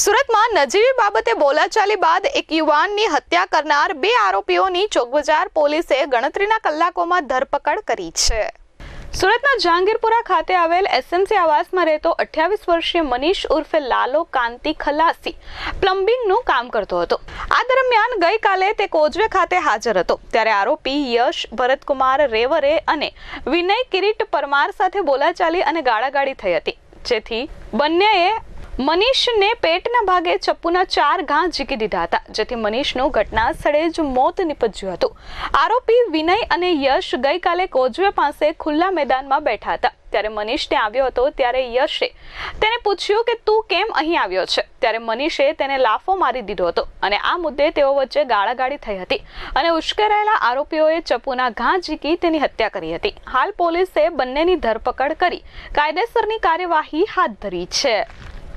સુરતમાં નજીવી બાબતે બોલાચાલી બાદ એક યુવાનની હત્યા કરનાર બે આરોપીઓની ચોકબજાર પોલીસે ગણતરીના કલાકોમાં ધરપકડ કરી છે. સુરતના જહાંગીરપુરા ખાતે આવેલ એસએમસી આવાસમાં રહેતો અઠ્યાવીસ વર્ષીય મનીષ ઉર્ફે લાલો કાંતિ ખલાસી પ્લમ્બિંગનું કામ કરતો હતો. આ દરમિયાન ગઈકાલે તે કોજવે ખાતે હાજર હતો. ત્યારે આરોપી યશ ભરતકુમાર રેવરે અને વિનય કિરીટ પરમાર સાથે બોલાચાલી અને ગાળાગાળી થઈ હતી. જેથી બંનેએ મનીષને પેટના ભાગે ચપ્પુના ચાર ઘા ઝીકી દીધા હતા, જેથી મનીષનું ઘટના સ્થળે જ મોત નીપજ્યું હતું. આરોપી વિનય અને યશ ગઈકાલે કોજવે પાસે ખુલ્લા મેદાનમાં બેઠા હતા. ત્યારે મનીષ ત્યાં આવ્યો હતો, ત્યારે યશે તેને પૂછ્યું કે તું કેમ અહીં આવ્યો છે? ત્યારે મનીષે તેને લાફો મારી દીધો હતો અને આ મુદ્દે તેઓ વચ્ચે ગાળાગાળી થઈ હતી અને ઉશ્કેરાયેલા આરોપીઓએ ચપ્પુના ઘા ઝીકી તેની હત્યા કરી હતી. હાલ પોલીસે બંનેની ધરપકડ કરી કાયદેસરની કાર્યવાહી હાથ ધરી છે.